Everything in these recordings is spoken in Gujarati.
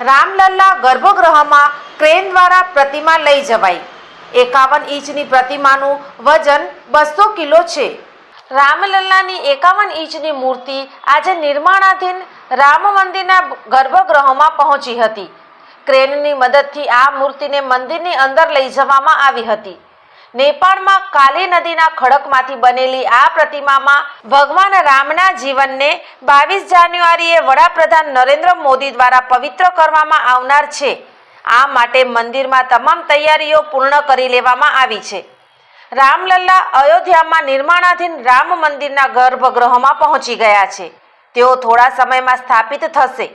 Ramlalla ગર્ભગૃહમાં ક્રેન દ્વારા પ્રતિમા લઈ જવાઈ. એકાવન ઇંચની પ્રતિમાનું વજન બસો કિલો છે. રામલલ્લાની એકાવન ઇંચની મૂર્તિ આજે નિર્માણાધીન રામ મંદિરના ગર્ભગૃહમાં પહોંચી હતી. ક્રેનની મદદથી આ મૂર્તિને મંદિરની અંદર લઈ જવામાં આવી હતી. નેપાળમાં કાલી નદીના ખડકમાંથી બનેલી આ પ્રતિમામાં ભગવાન રામના જીવનને બાવીસ જાન્યુઆરીએ વડાપ્રધાન નરેન્દ્ર મોદી દ્વારા પવિત્ર કરવામાં આવનાર છે. આ માટે મંદિરમાં તમામ તૈયારીઓ પૂર્ણ કરી લેવામાં આવી છે. રામલલ્લા અયોધ્યામાં નિર્માણાધીન રામ મંદિરના ગર્ભગૃહમાં પહોંચી ગયા છે. તેઓ થોડા સમયમાં સ્થાપિત થશે.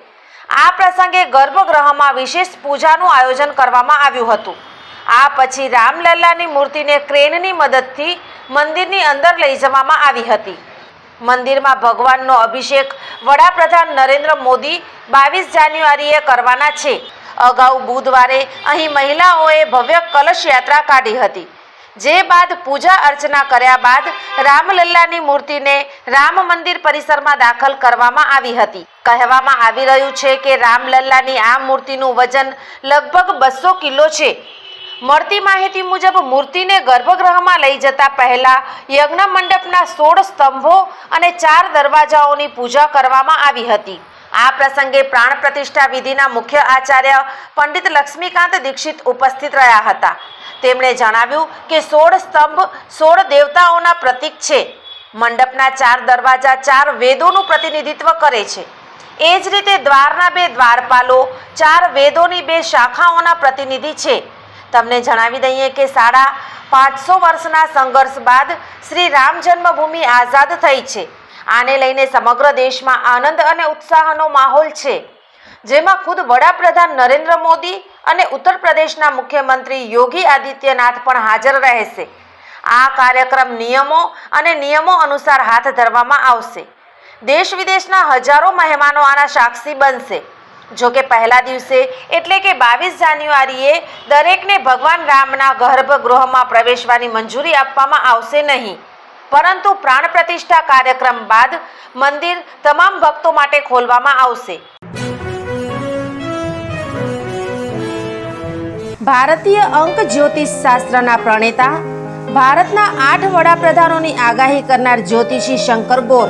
આ પ્રસંગે ગર્ભગૃહમાં વિશેષ પૂજાનું આયોજન કરવામાં આવ્યું હતું. આ પછી રામલલ્લાની મૂર્તિને ક્રેનની મદદથી મંદિરની અંદર લઈ જવામાં આવી હતી. મંદિરમાં ભગવાનનો અભિષેક વડાપ્રધાન નરેન્દ્ર મોદી બાવીસ જાન્યુઆરીએ કરવાના છે. અગાઉ બુધવારે અહીં મહિલાઓએ ભવ્ય કલશ યાત્રા કાઢી હતી. જે બાદ પૂજા અર્ચના કર્યા બાદ રામલલ્લાની મૂર્તિને રામ મંદિર પરિસરમાં દાખલ કરવામાં આવી હતી. કહેવામાં આવી રહ્યું છે કે રામલલ્લાની આ મૂર્તિનું વજન લગભગ બસો કિલો છે. મળતી માહિતી મુજબ મૂર્તિને ગર્ભગૃહમાં લઈ જતા પહેલા યજ્ઞ મંડપના સોળ સ્તંભો અને ચાર દરવાજાઓની પૂજા કરવામાં આવી હતી. આ પ્રસંગે પ્રાણ પ્રતિષ્ઠા વિધિના મુખ્ય આચાર્ય પંડિત લક્ષ્મીકાંત દીક્ષિત ઉપસ્થિત રહ્યા હતા. તેમણે જણાવ્યું કે સોળ સ્તંભ સોળ દેવતાઓના પ્રતીક છે. મંડપના ચાર દરવાજા ચાર વેદોનું પ્રતિનિધિત્વ કરે છે. એ જ રીતે દ્વારના બે દ્વારપાલો ચાર વેદોની બે શાખાઓના પ્રતિનિધિ છે. તમને જણાવી દઈએ કે સાડા પાંચસો વર્ષના સંઘર્ષ બાદ શ્રી રામ જન્મભૂમિ આઝાદ થઈ છે. આને લઈને સમગ્ર દેશમાં આનંદ અને ઉત્સાહનો માહોલ છે. જેમાં ખુદ વડાપ્રધાન નરેન્દ્ર મોદી અને ઉત્તર પ્રદેશના મુખ્યમંત્રી યોગી આદિત્યનાથ પણ હાજર રહેશે. આ કાર્યક્રમ નિયમો અને નિયમો અનુસાર હાથ ધરવામાં આવશે. દેશ વિદેશના હજારો મહેમાનો આના સાક્ષી બનશે. જો કે પહેલા દિવસે એટલે કે બાવીસ જાન્યુઆરીએ દરેકને ભગવાન રામના ગર્ભગૃહમાં પ્રવેશવાની મંજૂરી આપવામાં આવશે નહીં. પરંતુ પ્રાણ પ્રતિષ્ઠા કાર્યક્રમ બાદ મંદિર તમામ ભક્તો માટે ખોલવામાં આવશે. ભારતીય અંક જ્યોતિષ શાસ્ત્રના પ્રણેતા, ભારતના આઠ વડાપ્રધાનોની આગાહી કરનાર જ્યોતિષી શંકર ગોર